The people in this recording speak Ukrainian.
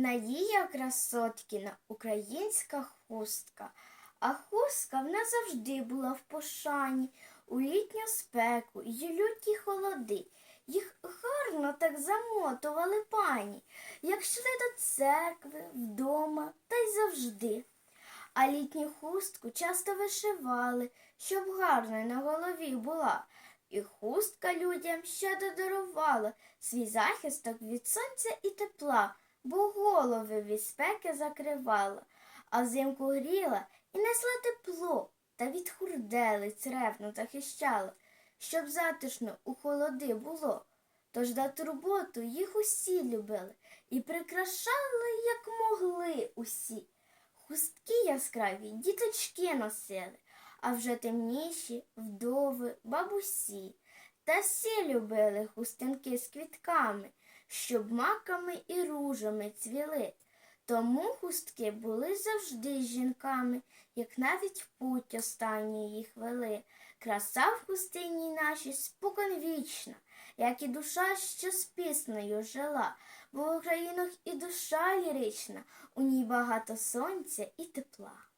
Надія Красоткіна, українська хустка. А хустка в нас завжди була в пошані, у літню спеку й люті холоди. Їх гарно так замотували пані, як йшли до церкви, вдома та й завжди. А літню хустку часто вишивали, щоб гарна на голові була. І хустка людям ще додарувала свій захисток від сонця і тепла, бо голови від спеки закривала, а взимку гріла і несла тепло, та від хурделиць ревно захищала, щоб затишно у холоди було. Тож на турботу їх усі любили і прикрашали, як могли усі. Хустки яскраві діточки носили, а вже темніші вдови, бабусі. Та всі любили хустинки з квітками, щоб маками і ружами цвіли. Тому хустки були завжди жінками, як навіть в путь останній їх вели. Краса в хустині нашій споконвічна, як і душа, що з піснею жила, бо в Українах і душа лірична, у ній багато сонця і тепла.